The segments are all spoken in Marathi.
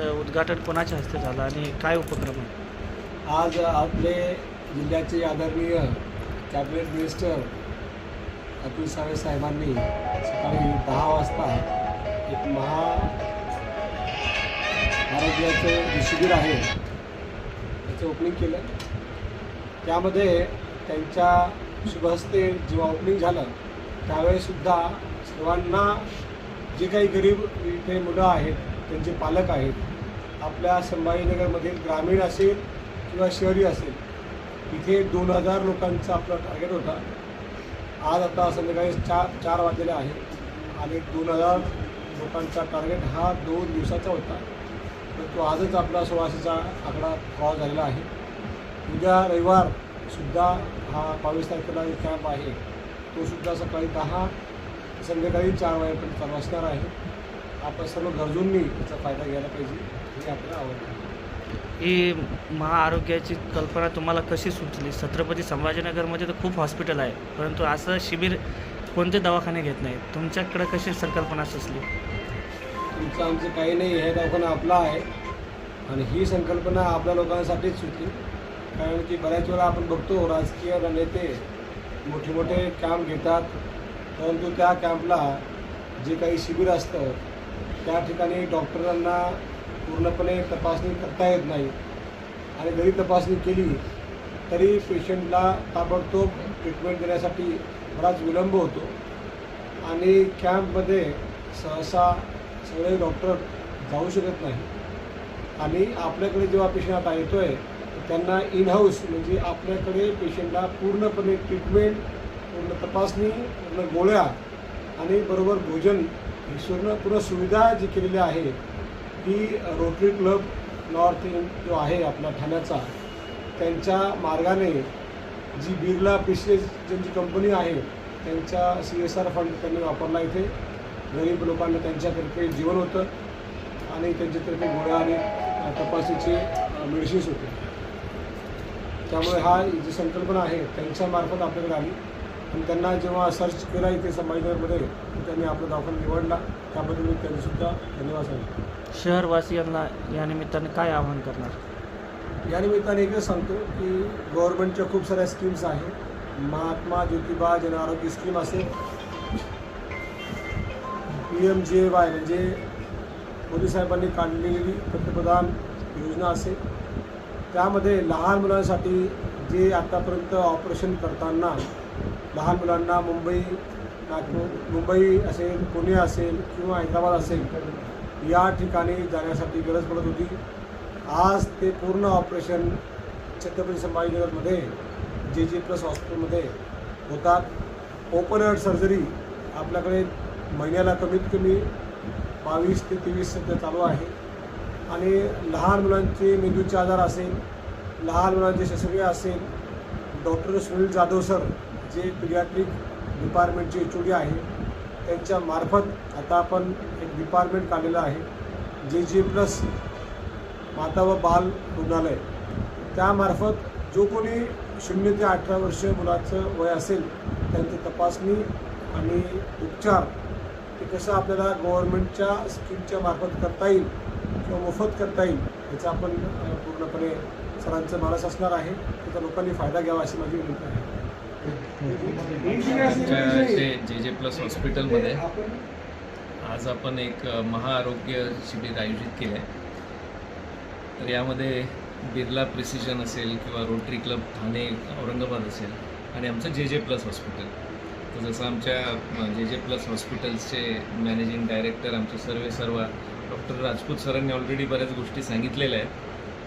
उद्घाटन कोणाच्या हस्ते झालं आणि काय उपक्रम आहे? आज आपले जिल्ह्याचे आदरणीय कॅबिनेट मिनिस्टर अतुल सावे साहेबांनी सकाळी दहा वाजता एक महा आरोग्याचं जे शिबिर आहे त्याचं ओपनिंग केलं. त्यामध्ये त्यांच्या शुभहस्ते जेव्हा ओपनिंग झालं त्यावेळेसुद्धा सर्वांना जे काही गरीब इथे मुलं आहेत त्यांचे पालक आहेत आपल्या संभाजीनगरमधील ग्रामीण असेल किंवा शहरी असेल इथे दोन हजार लोकांचा आपला टार्गेट होता. आज आता संध्याकाळी चार चार वाजलेले आहे आणि दोन हजार लोकांचा टार्गेट हा दोन दिवसाचा होता. तर तो आजच आपला सोळाशेचा आकडा क्रॉस झालेला आहे. उद्या रविवारसुद्धा हा बावीस तारखेला जो कॅम्प आहे तो सुद्धा सकाळी दहा संध्याकाळी चार वाजेपर्यंत चालू असणार आहे. आपण सर्व गरजूंनी त्याचा फायदा घ्यायला पाहिजे हे आपल्याला आवडतं. ही महाआरोग्याची कल्पना तुम्हाला कशी सुचली? छत्रपती संभाजीनगरमध्ये तर खूप हॉस्पिटल आहे परंतु असं शिबिर कोणते दवाखाने घेत नाहीत? तुमच्याकडे कशी संकल्पना सुचली? तुमचं आमचं काही नाही हे दवाखाना आपला आहे. आणि ही संकल्पना आपल्या लोकांसाठीच होती कारण की बऱ्याच वेळा आपण बघतो राजकीय नेते मोठे मोठे कॅम्प घेतात. परंतु त्या कॅम्पला जे काही शिबिर असतं त्या ठिकाणी डॉक्टरांना पूर्णपणे तपासणी करता येत नाही. आणि जरी तपासणी केली तरी पेशंटला ताबडतोब ट्रीटमेंट देण्यासाठी बराच विलंब होतो. आणि कॅम्पमध्ये सहसा सगळे डॉक्टर जाऊ शकत नाही. आणि आपल्याकडे जेव्हा पेशंट आता येतो आहे त्यांना इन हाऊस म्हणजे आपल्याकडे पेशंटला पूर्णपणे ट्रीटमेंट पूर्ण तपासणी पूर्ण गोळ्या आणि बरोबर भोजन ईश्वरनं पूर्ण सुविधा जी केलेली आहे ती रोटरी क्लब नॉर्थ इन जो आहे आपला ठाण्याचा त्यांच्या मार्गाने जी बिर्ला प्रिसिएस ज्यांची कंपनी आहे त्यांच्या सी एस आर फंड त्यांनी वापरला इथे. गरीब लोकांना त्यांच्यातर्फे जीवन होतं आणि त्यांच्यातर्फे गोळ्या आणि तपासीचे मेडिसिन्स होते. त्यामुळे हा जी संकल्पना आहे त्यांच्यामार्फत आपल्याकडे आली. आणि त्यांना जेव्हा सर्च केला इथे संभाजीनगरमध्ये त्यांनी आपला दवाखाना निवडला. त्याबद्दल मी त्यांनीसुद्धा धन्यवाद सांगितले शहरवासियांना या निमित्ताने काय आवाहन करणार? या निमित्ताने एकच सांगतो की गव्हर्नमेंटच्या खूप साऱ्या स्कीम्स आहेत. महात्मा ज्योतिबा जन आरोग्य स्कीम असेल. पी एम जे वाय म्हणजे मोदी साहेबांनी काढलेली पंतप्रधान योजना असेल. त्यामध्ये लहान मुलांसाठी जे आतापर्यंत ऑपरेशन करताना लहान मुलांना मुंबई नागपूर मुंबई असेल पुणे असेल किंवा हैदराबाद असेल या ठिकाणी जाण्यासाठी गरज पडत होती. आज ते पूर्ण ऑपरेशन छत्रपती संभाजीनगरमध्ये जे जे प्लस हॉस्पिटलमध्ये होतात. ओपन हार्ट सर्जरी आपल्याकडे महिन्याला कमीत कमी बावीस ते तेवीस सध्या चालू आहे. आणि लहान मुलांचे मेंदूचे आजार असेल लहान मुलांचे शस्त्रक्रिया असेल डॉक्टर सुनील जाधव सर जे पिडियाट्रिक डिपार्टमेंटचे एच ओ डी आहे त्यांच्या मार्फत आता आपण एक डिपार्टमेंट काढलेलं आहे जे जे प्लस माता व बाल रुग्णालय. त्यामार्फत जो कोणी शून्य ते अठरा वर्ष मुलाचं वय असेल त्यांची तपासणी आणि उपचार ते कसं आपल्याला गव्हर्नमेंटच्या स्कीमच्या मार्फत करता येईल किंवा मोफत करता येईल याचा आपण पूर्णपणे सरांचं मानस असणार आहे. त्याचा लोकांनी फायदा घ्यावा अशी माझी विनंती आहे. आमच्या जे जे प्लस हॉस्पिटलमध्ये आज आपण एक महाआरोग्य शिबिर आयोजित केलं आहे तर यामध्ये बिर्ला प्रिसिजन असेल किंवा रोटरी क्लब ठाणे औरंगाबाद असेल आणि आमचं जे जे प्लस हॉस्पिटल. तर जसं आमच्या जे जे प्लस हॉस्पिटल्सचे मॅनेजिंग डायरेक्टर आमचे सर्वे सर्व डॉक्टर राजपूत सरांनी ऑलरेडी बऱ्याच गोष्टी सांगितलेल्या आहेत.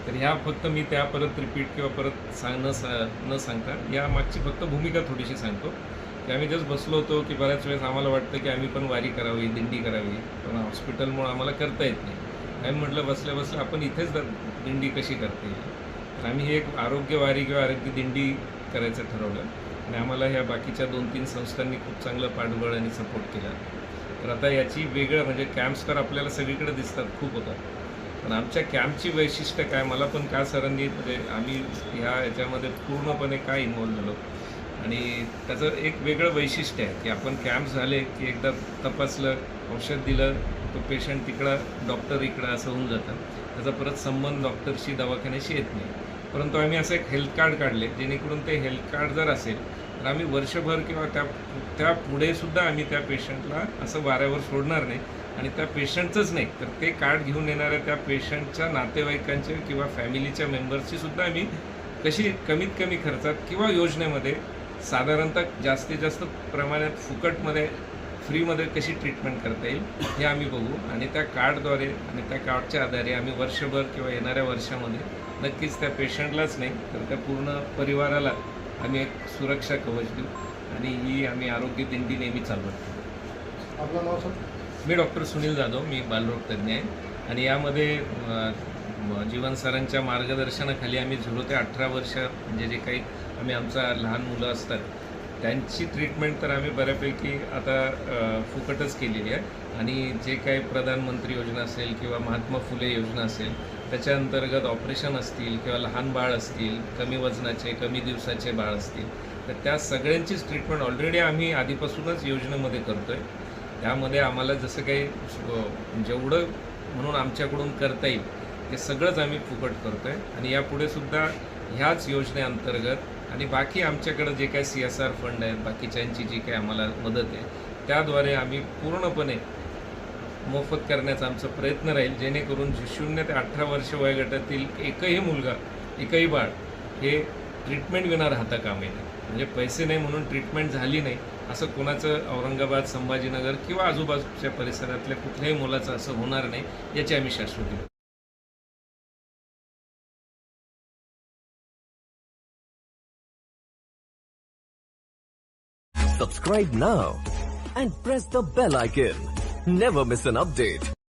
तर ह्या फक्त मी त्या परत रिपीट किंवा परत सांग न सा न सांगता या मागची फक्त भूमिका थोडीशी सांगतो. की आम्ही जस्ट बसलो होतो की बऱ्याच वेळेस आम्हाला वाटतं की आम्ही पण वारी करावी दिंडी करावी पण हॉस्पिटलमुळं आम्हाला करता येत नाही. आम्ही म्हटलं बसल्या बसल्या आपण इथेच दिंडी कशी करते? तर आम्ही हे एक आरोग्य वारी किंवा आरोग्य दिंडी करायचं ठरवलं. आणि आम्हाला ह्या बाकीच्या दोन तीन संस्थांनी खूप चांगलं पाठबळ आणि सपोर्ट केला. तर आता याची वेगळं म्हणजे कॅम्प्स तर आपल्याला सगळीकडे दिसतात खूप होतात पण आमच्या कॅम्पची वैशिष्ट्य काय? मला पण का सरांनी म्हणजे आम्ही ह्या याच्यामध्ये पूर्णपणे काय इन्व्हॉल्व झालो. आणि त्याचं एक वेगळं वैशिष्ट्य आहे की आपण कॅम्प झाले की एकदा तपासलं औषध दिलं तो पेशंट तिकडं डॉक्टर इकडं असं होऊन जातं. त्याचा परत संबंध डॉक्टरशी दवाखान्याशी येत नाही. परंतु आम्ही असं एक हेल्थ कार्ड काढले जेणेकरून ते हेल्थ कार्ड जर असेल तर आम्ही वर्षभर किंवा त्या त्या पुढे सुद्धा आम्ही त्या पेशंटला असं वाऱ्यावर सोडणार नाही. आणि त्या पेशंटचंच नाही. तर ते कार्ड घेऊन येणाऱ्या त्या पेशंटच्या नातेवाईकांचे किंवा फॅमिलीच्या मेंबर्सची सुद्धा आम्ही कशी कमीत कमी खर्चात किंवा योजनेमध्ये साधारणतः जास्तीत जास्त प्रमाणात फुकटमध्ये फ्रीमध्ये कशी ट्रीटमेंट करता येईल हे आम्ही बघू. आणि त्या कार्डद्वारे आणि त्या कार्डच्या आधारे आम्ही वर्षभर किंवा येणाऱ्या वर्षामध्ये नक्कीच त्या पेशंटलाच नाही तर त्या पूर्ण परिवाराला आम्ही एक सुरक्षा कवच देऊ. आणि ही आम्ही आरोग्य दिंडी नेहमी चालवतो आपलं नाव सर मी डॉक्टर सुनील जाधव मी बालरोग तज्ज्ञ आहे. आणि यामध्ये जीवन सरांच्या मार्गदर्शनाखाली आम्ही झिरो ते अठरा वर्ष म्हणजे जे काही आम्ही आमचा लहान मुलं असतात त्यांची ट्रीटमेंट तर आम्ही बऱ्यापैकी आता फुकटच केलेली आहे. आणि जे काही प्रधानमंत्री योजना असेल किंवा महात्मा फुले योजना असेल त्याच्या अंतर्गत ऑपरेशन असतील किंवा लहान बाळ असतील कमी वजनाचे कमी दिवसाचे बाळ असतील तर त्या सगळ्यांचीच ट्रीटमेंट ऑलरेडी आम्ही आधीपासूनच योजनेमध्ये करतो आहे त्यामध्ये आम्हाला जसं काही जेवढं म्हणून आमच्याकडून करता येईल ते सगळंच आम्ही फुकट करतो आहे आणि यापुढे सुद्धा ह्याच योजनेअंतर्गत आणि बाकी आमच्याकडं जे काही सी एस आर फंड आहेत बाकीच्यांची जी काही आम्हाला मदत आहे त्याद्वारे आम्ही पूर्णपणे मोफत करण्याचा आमचा प्रयत्न राहील जेणेकरून शून्य ते अठरा वर्ष वयोगटातील एकही मुलगा एकही बाळ हे ट्रीटमेंट घेणार राहता कामे नये म्हणजे पैसे नाही म्हणून ट्रीटमेंट झाली नाही असं कोणाचं औरंगाबाद संभाजीनगर किंवा आजूबाजूच्या परिसरातल्या कुठल्याही मुलाचं असं होणार नाही याची आम्ही शाश्वती देऊ. Subscribe now and press the bell icon. Never miss an update.